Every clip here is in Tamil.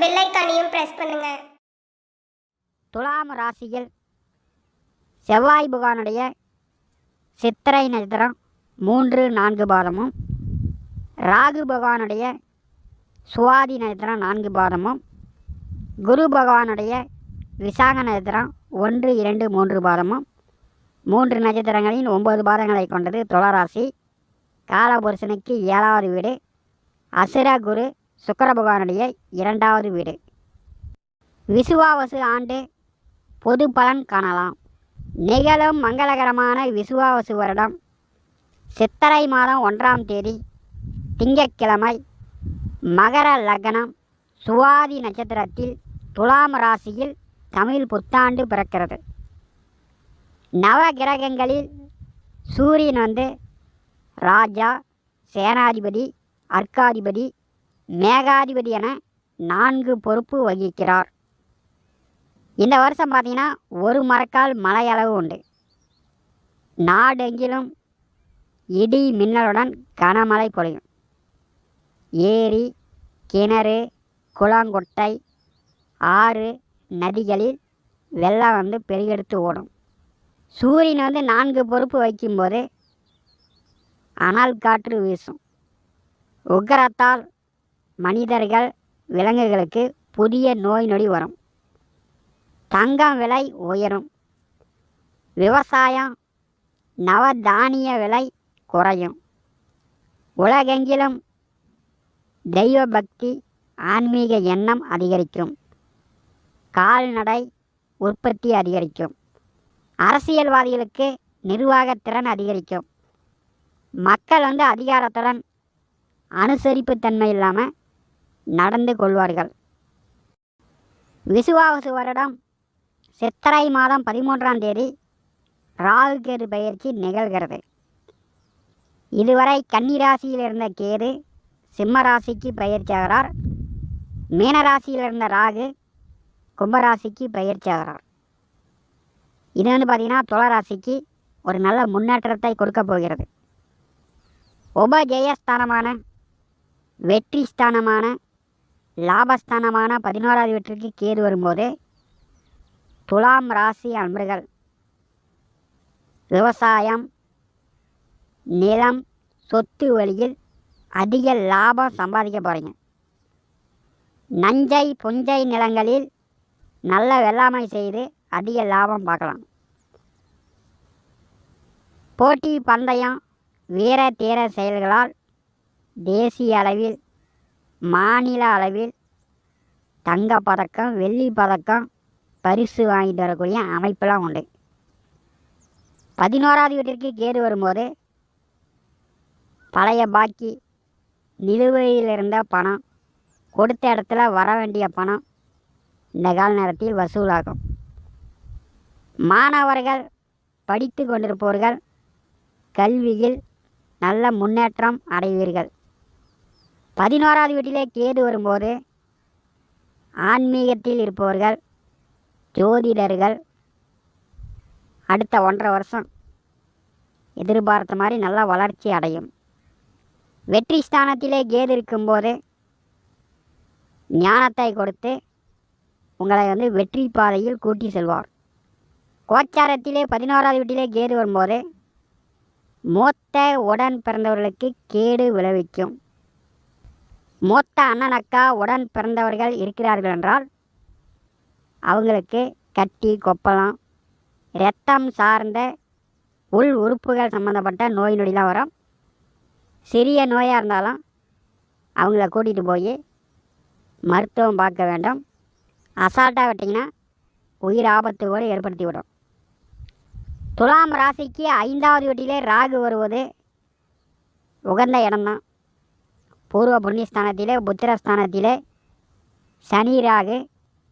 பெல் ஐக்கானையும் பிரஸ் பண்ணுங்க. துலாம் ராசியில் செவ்வாய் புகானுடைய சித்திரை நட்சத்திரம் மூன்று நான்கு பாதமும் ராகு பகவானுடைய சுவாதி நட்சத்திரம் நான்கு பாதமும் குரு பகவானுடைய விசாக நட்சத்திரம் ஒன்று இரண்டு மூன்று பாதமும் மூன்று நட்சத்திரங்களின் ஒன்பது பாதங்களை கொண்டது துளராசி. காலபுருஷனுக்கு ஏழாவது வீடு அசுர குரு சுக்கர பகவானுடைய இரண்டாவது வீடு. விசுவாவசு ஆண்டு பொது பலன் காணலாம். நிகழும் மங்களகரமான விசுவாவசு வருடம் சித்தரை மாதம் ஒன்றாம் தேதி திங்கட்கிழமை மகர லக்னம் சுவாதி நட்சத்திரத்தில் துலாம் ராசியில் தமிழ் புத்தாண்டு பிறக்கிறது. நவ கிரகங்களில் சூரியன் வந்து ராஜா சேனாதிபதி அர்க்காதிபதி மேகாதிபதி என நான்கு பொறுப்பு வகிக்கிறார். இந்த வருஷம் பார்த்தீங்கன்னா ஒரு மரக்கால் மழையளவு உண்டு. நாடெங்கிலும் இடி மின்னலுடன் கனமழை பொழியும். ஏரி கிணறு குளங்கொட்டை ஆறு நதிகளில் வெள்ளம் வந்து பெருகெடுத்து ஓடும். சூரியன் வந்து நான்கு பொறுப்பு வைக்கும்போது அனல் காற்று வீசும். உக்கரத்தால் மனிதர்கள் விலங்குகளுக்கு புதிய நோய் நொடி வரும். தங்கம் விலை உயரும். விவசாயம் நவதானிய விலை குறையும். உலகெங்கிலும் தெய்வ பக்தி ஆன்மீக எண்ணம் அதிகரிக்கும். கால்நடை உற்பத்தி அதிகரிக்கும். அரசியல்வாதிகளுக்கு நிர்வாகத்திறன் அதிகரிக்கும். மக்கள் வந்து அதிகாரத்துடன் அனுசரிப்புத்தன்மை இல்லாமல் நடந்து கொள்வார்கள். விசுவாவசு வருடம் சித்திரை மாதம் பதிமூன்றாம் தேதி ராகு கேது பயிற்சி நிகழ்கிறது. இதுவரை கன்னிராசியில் இருந்த கேது சிம்ம ராசிக்கு பயிற்சியாகிறார் மீனராசியில் இருந்த ராகு கும்பராசிக்கு பயிற்சியாகிறார் இது வந்து பார்த்திங்கன்னா துளராசிக்கு ஒரு நல்ல முன்னேற்றத்தை கொடுக்க போகிறது. உபஜெயஸ்தானமான வெற்றி ஸ்தானமான லாபஸ்தானமான பதினோராவது வீட்டிற்கு கேது வரும்போது துலாம் ராசி அன்பர்கள். விவசாயம் நிலம் சொத்து வழியில் அதிக லாபம் சம்பாதிக்க போகிறீங்க நஞ்சை புஞ்சை நிலங்களில் நல்ல வெள்ளாமை செய்து அதிக லாபம் பார்க்கலாம். போட்டி பந்தயம் வீர தீர செயல்களால் தேசிய அளவில் மாநில அளவில் தங்க பதக்கம் வெள்ளி பதக்கம் பரிசு வாங்கிட்டு வரக்கூடிய அமைப்பெல்லாம் உண்டு. பதினோராவது வீட்டிற்கு கேது வரும்போது பழைய பாக்கி நிலுவையில் இருந்த பணம் கொடுத்த இடத்துல வர வேண்டிய பணம் இந்த கால நேரத்தில் வசூலாகும். மாணவர்கள் படித்து கொண்டிருப்பவர்கள் கல்வியில் நல்ல முன்னேற்றம் அடைவீர்கள். பதினோராவது வீட்டிலே கேது வரும்போது ஆன்மீகத்தில் இருப்பவர்கள் ஜோதிடர்கள் அடுத்த ஒன்றரை வருஷம் எதிர்பார்த்த மாதிரி நல்லா வளர்ச்சி அடையும். வெற்றி ஸ்தானத்திலே கேது இருக்கும்போது ஞானத்தை கொடுத்து உங்களை வந்து வெற்றி பாதையில் கூட்டி செல்வார். கோச்சாரத்திலே பதினோராவது வீட்டிலே கேது வரும்போது மூத்த உடன் பிறந்தவர்களுக்கு கேடு விளைவிக்கும். மூத்த அண்ணன் அக்கா உடன் பிறந்தவர்கள் இருக்கிறார்கள் என்றால் அவங்களுக்கு கட்டி கொப்பளம் இரத்தம் சார்ந்த உள் உறுப்புகள் சம்மந்தப்பட்ட நோய் நொடிலாம் வரும். சிறிய நோயாக இருந்தாலும் அவங்கள கூட்டிகிட்டு போய் மருத்துவம் பார்க்க வேண்டும். அசால்ட்டாக விட்டிங்கன்னா உயிர் ஆபத்து கூட ஏற்படுத்தி விடும். துலாம் ராசிக்கு ஐந்தாவது வீட்டிலே ராகு வருவது உகந்த இடம்தான். பூர்வ புண்ணியஸ்தானத்திலே புத்திரஸ்தானத்திலே சனி ராகு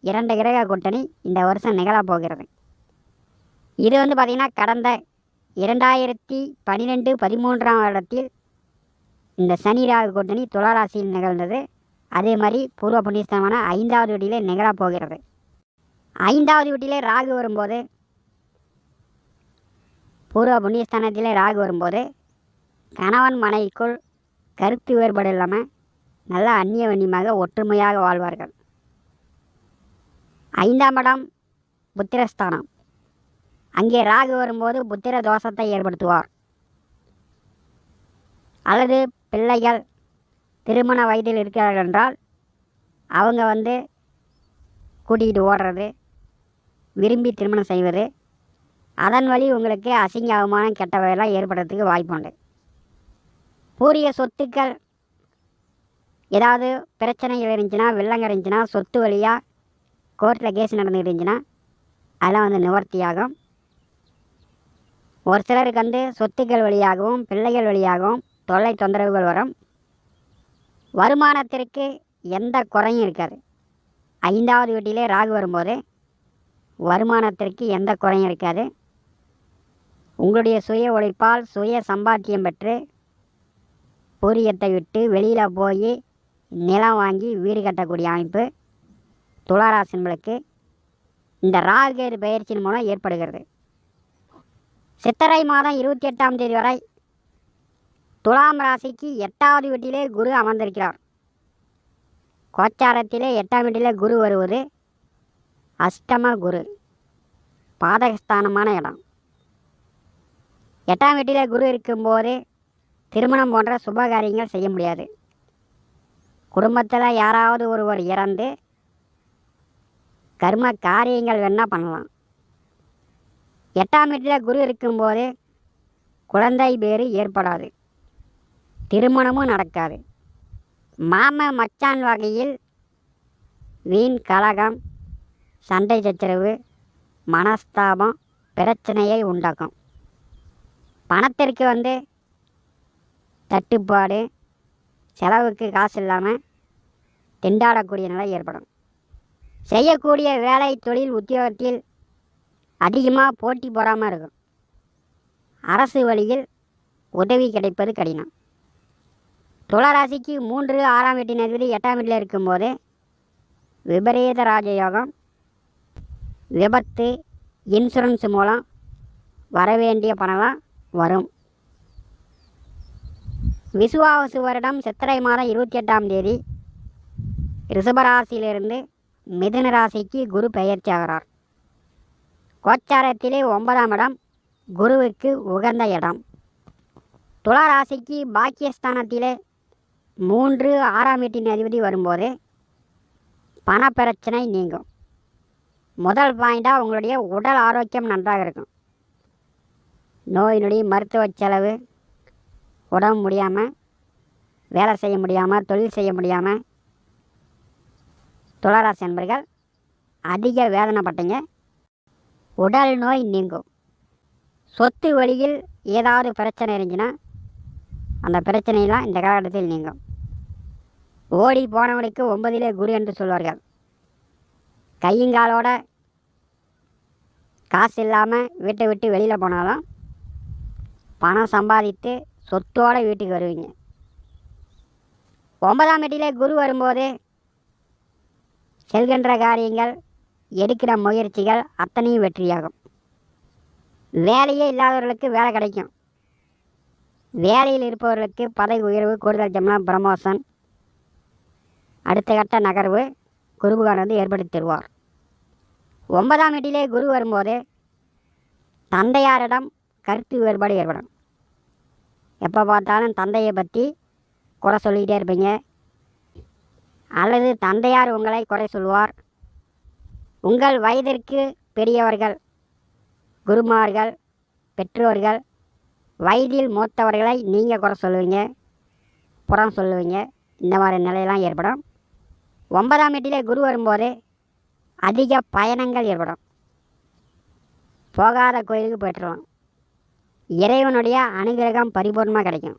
இரண்டு கிரக கூட்டணி இந்த வருஷம் நிகழப் போகிறது. இது வந்து பார்த்திங்கன்னா கடந்த இரண்டாயிரத்தி பன்னிரெண்டு பதிமூன்றாம் வருடத்தில் இந்த சனி ராகு கூட்டணி துளாராசியில் நிகழ்ந்தது. அதே மாதிரி பூர்வ புண்ணியஸ்தானமான ஐந்தாவது வீட்டிலே நிகழப் போகிறது. ஐந்தாவது வீட்டிலே ராகு வரும்போது பூர்வ புண்ணியஸ்தானத்திலே ராகு வரும்போது கணவன் மனைவிக்குள் கருத்து வேறுபாடு இல்லாமல் நல்ல அந்நிய வன்னியமாக ஒற்றுமையாக வாழ்வார்கள். ஐந்தாம் இடம் புத்திரஸ்தானம். அங்கே ராகு வரும்போது புத்திர தோஷத்தை ஏற்படுத்துவார். அல்லது பிள்ளைகள் திருமண வயதில் இருக்கிறார்கள் என்றால் அவங்க வந்து கூட்டிகிட்டு ஓடுறது விரும்பி திருமணம் செய்வது அதன் வழி உங்களுக்கு அசிங்க அவமானம் கெட்டவையெல்லாம் ஏற்படுறதுக்கு வாய்ப்புண்டு பூரிய சொத்துக்கள். ஏதாவது பிரச்சனைகள் இருந்துச்சுன்னா வில்லங்க இருந்துச்சுன்னா சொத்து வழியாக கோர்ட்டில் கேஸ் நடந்துகிட்டு இருந்துச்சுன்னா அதெல்லாம் வந்து நிவர்த்தியாகும் ஒரு சிலருக்கு வந்து சொத்துக்கள் வழியாகவும் பிள்ளைகள் வழியாகவும் தொல்லை தொந்தரவுகள் வரும். வருமானத்திற்கு எந்த குறையும் இருக்காது. ஐந்தாவது வீட்டிலே ராகு வரும்போது வருமானத்திற்கு எந்த குறையும் இருக்காது. உங்களுடைய சுய உழைப்பால் சுய சம்பாத்தியம் பெற்று பூரியத்தை விட்டு வெளியில் போய் நிலம் வாங்கி வீடு கட்டக்கூடிய அமைப்பு துளாராசன்களுக்கு இந்த ராகுகேது பயிற்சியின் மூலம் ஏற்படுகிறது. சித்தரை மாதம் இருபத்தி எட்டாம் தேதி வரை துலாம் ராசிக்கு எட்டாவது வீட்டிலே குரு அமர்ந்திருக்கிறார். கோச்சாரத்திலே எட்டாம் வீட்டிலே குரு வருவது அஷ்டம குரு பாதகஸ்தானமான இடம். எட்டாம் வீட்டிலே குரு இருக்கும்போது திருமணம் போன்ற சுப காரியங்கள் செய்ய முடியாது. குடும்பத்தில் யாராவது ஒருவர் இறந்து கர்ம காரியங்கள் வேணால் பண்ணலாம். எட்டாம் வீட்டில் குரு இருக்கும்போது குழந்தை பேர் ஏற்படாது. திருமணமும் நடக்காது. மாம மச்சான் வகையில் வீண் கலகம் சண்டை சச்சரவு மனஸ்தாபம் பிரச்சனையை உண்டாக்கும். பணத்திற்கு வந்து தட்டுப்பாடு செலவுக்கு காசு இல்லாமல் திண்டாடக்கூடிய நிலை ஏற்படும். செய்யக்கூடிய வேலை தொழில் உத்தியோகத்தில் அதிகமாக போட்டி போடாமல் இருக்கும். அரசு வழியில் உதவி கிடைப்பது கடினம். துளராசிக்கு மூன்று ஆறாம் வீட்டின் அதிபதி எட்டாம் வீட்டில் இருக்கும்போது விபரீத ராஜயோகம் விபத்து இன்சூரன்ஸ் மூலம் வரவேண்டிய பணம்லாம் வரும். விசுவாவசு வருடம் சித்திரை மாதம் இருபத்தி எட்டாம் தேதி ரிஷபராசியிலிருந்து மிதுன ராசிக்கு குரு பெயர்ச்சி ஆகிறார் கோச்சாரத்திலே ஒன்பதாம் இடம் குருவுக்கு உகந்த இடம். துலா ராசிக்கு பாக்கியஸ்தானத்திலே மூன்று ஆறாம் வீட்டின் அதிபதி வரும்போது பணப்பிரச்சனை நீங்கும். முதல் பாயிண்டாக உங்களுடைய உடல் ஆரோக்கியம் நன்றாக இருக்கும். நோய் நொடி மருத்துவ செலவு உடம்பு முடியாமல் வேலை செய்ய முடியாமல் தொழில் செய்ய முடியாமல் துளராசி என்பர்கள் அதிக வேதனைப்பட்டீங்க. உடல் நோய் நீங்கும். சொத்து வழியில் ஏதாவது பிரச்சனை இருந்துச்சுன்னா அந்த பிரச்சனையெல்லாம் இந்த காலகட்டத்தில் நீங்கும். ஓடி போனவனுக்கு ஒன்பதிலே குரு என்று சொல்வார்கள். கையுங்காலோட காசு இல்லாமல் வீட்டை விட்டு வெளியில் போனாலும் பணம் சம்பாதித்து சொத்தோடு வீட்டுக்கு வருவீங்க. ஒன்பதாம் வீட்டிலே குரு வரும்போது செல்கின்ற காரியங்கள் எடுக்கிற முயற்சிகள் அத்தனையும் வெற்றியாகும். வேலையே இல்லாதவர்களுக்கு வேலை கிடைக்கும். வேலையில் இருப்பவர்களுக்கு பதவி உயர்வு கூடுதல் சம்பளம் ப்ரமோஷன் அடுத்த கட்ட நகர்வு குருபகான் வந்து ஏற்படுத்தி தருவார். ஒன்பதாம் வீட்டிலே குரு வரும்போது தந்தையாரிடம் கருத்து வேறுபாடு ஏற்படும். எப்போ பார்த்தாலும் தந்தையை பற்றி குறை சொல்லிக்கிட்டே இருப்பீங்க. அல்லது தந்தையார் உங்களை குறை சொல்வார் உங்கள் வயதிற்கு பெரியவர்கள் குருமார்கள் பெற்றோர்கள் வயதில் மூத்தவர்களை நீங்கள் குறை சொல்லுவீங்க புறம் சொல்லுவீங்க. இந்த மாதிரி நிலையெல்லாம் ஏற்படும். ஒன்பதாம் வீட்டிலே குரு வரும்போது அதிக பயணங்கள் ஏற்படும். போகாத கோயிலுக்கு போய்ட்டுருவோம் இறைவனுடைய அனுகிரகம் பரிபூர்ணமாக கிடைக்கும்.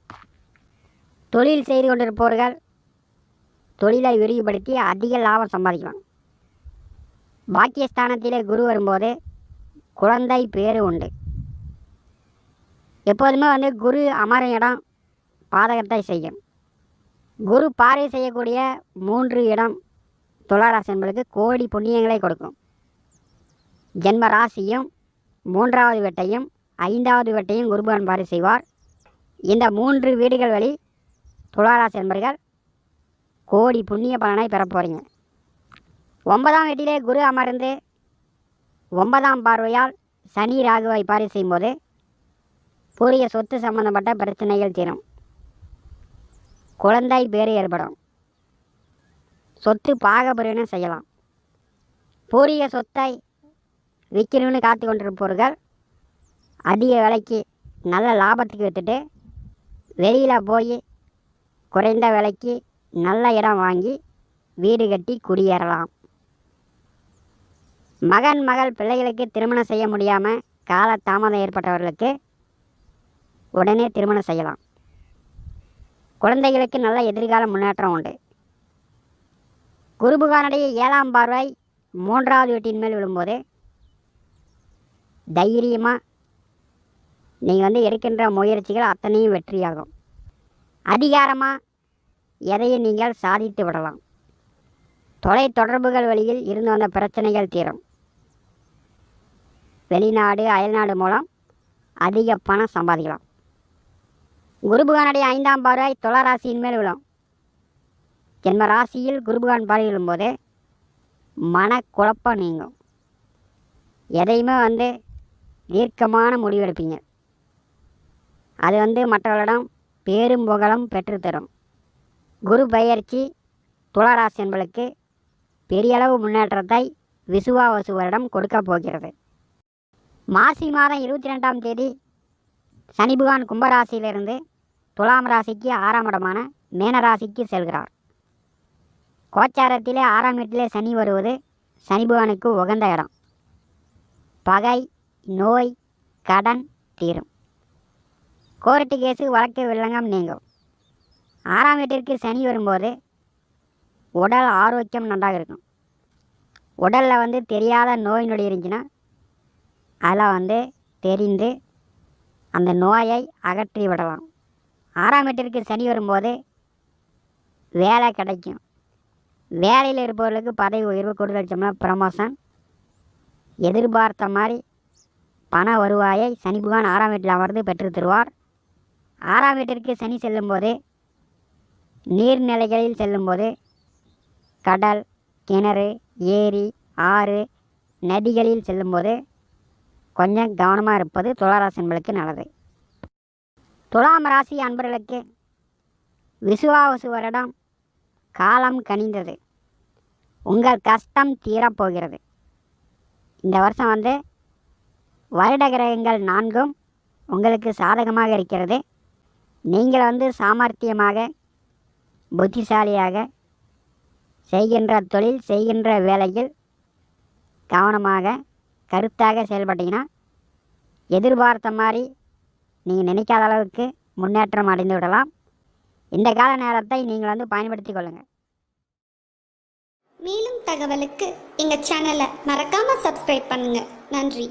தொழில் செய்து கொண்டிருப்பவர்கள் தொழிலை விரிவுபடுத்தி அதிக லாபம் சம்பாதிக்கலாம். பாக்கியஸ்தானத்திலே குரு வரும்போது குழந்தை பேரு உண்டு. எப்போதுமே வந்து குரு அமரும் இடம் பாதகத்தை செய்யும். குரு பாறை செய்யக்கூடிய மூன்று இடம் துளாராசி என்பதற்கு கோடி புண்ணியங்களை கொடுக்கும். ஜென்ம ராசியும் மூன்றாவது வெட்டையும் ஐந்தாவது வீட்டையும் குருபகன் பாரி செய்வார். இந்த மூன்று வீடுகள் வழி துளாராசி என்பர்கள் கோடி புண்ணிய பலனை பெறப் போகிறீங்க ஒன்பதாம் வீட்டிலே குரு அமர்ந்து ஒன்பதாம் பார்வையால் சனி ராகுவை பாரி செய்யும்போது பூரிய சொத்து சம்பந்தப்பட்ட பிரச்சனைகள் தீரும். குழந்தை பேறு ஏற்படும். சொத்து பாகபிரிவினை செய்யலாம். பூரிய சொத்தை விற்கணும்னு காத்து கொண்டிருப்பவர்கள் அதிக விலைக்கு நல்ல லாபத்துக்கு விற்றுட்டு வெளியில் போய் குறைந்த விலைக்கு நல்ல இடம் வாங்கி வீடு கட்டி குடியேறலாம். மகன் மகள் பிள்ளைகளுக்கு திருமணம் செய்ய முடியாமல் கால தாமதம் ஏற்பட்டவர்களுக்கு உடனே திருமணம் செய்யலாம். குழந்தைகளுக்கு நல்ல எதிர்கால முன்னேற்றம் உண்டு. குருபுகானுடைய ஏழாம் பார்வை மூன்றாவது வீட்டின் மேல் விழும்போது தைரியமாக நீங்கள் வந்து எடுக்கின்ற முயற்சிகள் அத்தனையும் வெற்றியாகும். அதிகாரமாக எதையும் நீங்கள் சாதித்து விடலாம். தொலை தொடர்புகள் வழியில் இருந்து வந்த பிரச்சனைகள் தீரும். வெளிநாடு அயல்நாடு மூலம் அதிக பணம் சம்பாதிக்கலாம். குருபுகானுடைய ஐந்தாம் பார்வை துளராசியின் மேல் விழும். ஜென்ம ராசியில் குருபுகான் பார்வை விழும்போது மனக்குழப்பம் நீங்கும். எதையுமே வந்து தீர்க்கமான முடிவெடுப்பீங்க. அது வந்து மற்றவர்களிடம் பேரும் புகழும் பெற்றுத்தரும் குரு பெயர்ச்சி துளாராசி என்பளுக்கு பெரியளவு முன்னேற்றத்தை விசுவாவசு வருடம் கொடுக்க போகிறது. மாசி மாதம் இருபத்தி ரெண்டாம் தேதி சனி பகவான் கும்பராசியிலிருந்து துலாம் ராசிக்கு ஆறாம் இடமான மேனராசிக்கு செல்கிறார். கோச்சாரத்திலே ஆறாம் வீட்டிலே சனி வருவது சனி பகவானுக்கு உகந்த இடம். பகை நோய் கடன் தீரும். கோர்ட்டு கேஸு வழக்கு வில்லங்கம் நீங்கும். ஆறாம் வீட்டிற்கு சனி வரும்போது உடல் ஆரோக்கியம் நன்றாக இருக்கும். உடலில் வந்து தெரியாத நோய் நொடி இருந்துச்சுன்னா அதில் வந்து தெரிந்து அந்த நோயை அகற்றி விடலாம். ஆறாம் வீட்டிற்கு சனி வரும்போது வேலை கிடைக்கும். வேலையில் இருப்பவர்களுக்கு பதவி உயர்வு கூடுதல் ப்ரமோஷன் எதிர்பார்த்த மாதிரி பண வருவாயை சனி புகான் ஆறாம் வீட்டில் அமர்ந்து பெற்று தருவார். ஆறாம் வீட்டிற்கு சனி செல்லும்போது நீர்நிலைகளில் செல்லும்போது கடல் கிணறு ஏரி ஆறு நதிகளில் செல்லும்போது கொஞ்சம் கவனமாக இருப்பது துளாராசன்களுக்கு நல்லது. துலாம் ராசி அன்பர்களுக்கு விசுவாவசு வருடம் காலம் கனிந்தது. உங்கள் கஷ்டம் தீரப்போகிறது. இந்த வருஷம் வந்து வருட கிரகங்கள் நான்கும் உங்களுக்கு சாதகமாக இருக்கிறது. நீங்கள் வந்து சாமர்த்தியமாக புத்திசாலியாக செய்கின்ற தொழில் செய்கின்ற வேலையில் கவனமாக கருத்தாக செயல்பட்டீங்கன்னா எதிர்பார்த்த மாதிரி நீங்கள் நினைக்காத அளவுக்கு முன்னேற்றம் அடைந்து விடலாம். இந்த கால நேரத்தை நீங்கள் வந்து பயன்படுத்தி கொள்ளுங்கள். மேலும் தகவலுக்கு எங்கள் சேனலை மறக்காமல் சப்ஸ்கிரைப் பண்ணுங்கள் நன்றி.